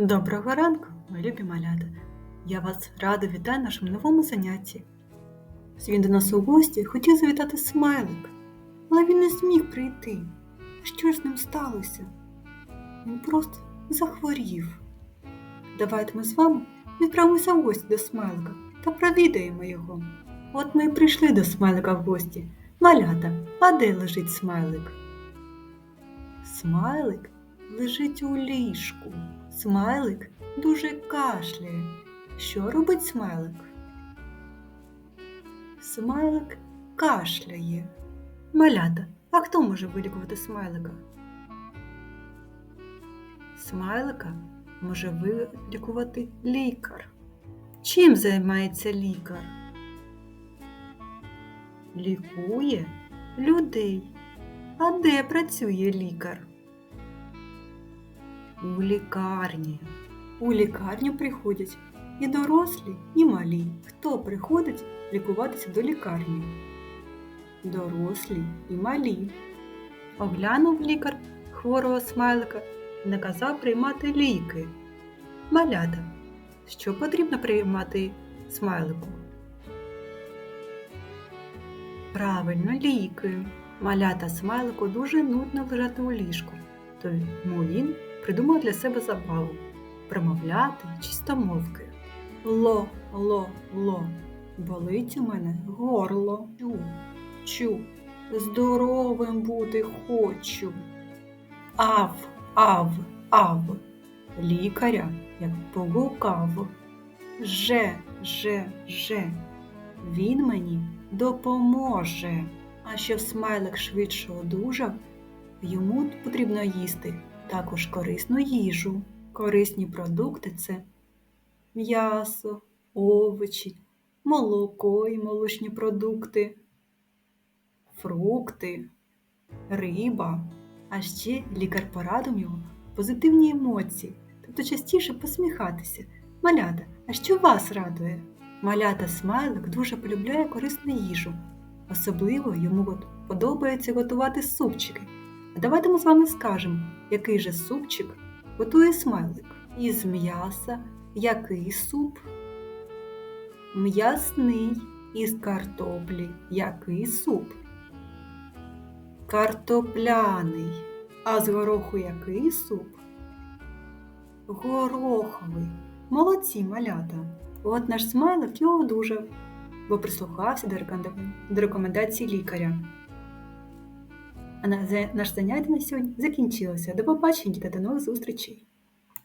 Доброго ранку, мої любі малята! Я вас радо вітаю на нашому новому занятті. Сьогодні до нас у гості хотів завітати смайлик, але він не зміг прийти. Що ж з ним сталося? Він просто захворів. Давайте ми з вами відправимося в гості до смайлика та провідаємо його. От ми і прийшли до смайлика в гості. Малята, а де лежить смайлик? Смайлик лежить у ліжку. Смайлик дуже кашляє. Що робить смайлик? Смайлик кашляє. Малята, а хто може вилікувати смайлика? Смайлика може вилікувати лікар. Чим займається лікар? Лікує людей. А де працює лікар? У лікарні. У лікарню приходять і дорослі, і малі. Хто приходить лікуватися до лікарні? Дорослі і малі. Оглянув лікар хворого смайлика і наказав приймати ліки. Малята, що потрібно приймати смайлику? Правильно, ліки. Малята смайлику дуже нудно лежати у ліжку, тому він придумав для себе забаву промовляти чистомовки. Ло, ло, ло, болить у мене горло. Чу, чу, здоровим бути хочу. Ав, ав, ав, лікаря як погукав. Же, же, же, він мені допоможе. А щоб смайлик швидше одужав, йому потрібно їсти також корисну їжу. Корисні продукти це м'ясо, овочі, молоко і молочні продукти, фрукти, риба. А ще лікар порадив його позитивні емоції, тобто частіше посміхатися. Малята, а що вас радує? Малята смайлик дуже полюбляє корисну їжу. Особливо йому подобається готувати супчики. Давайте ми з вами скажемо, який же супчик готує смайлик. Із м'яса який суп? М'ясний із картоплі який суп? Картопляний. А з гороху який суп? Гороховий. Молодці малята. От наш смайлик його одужав, бо прислухався до рекомендацій лікаря. А на- наше заняття на сьогодні закінчилося. До побачення та до нових зустрічей!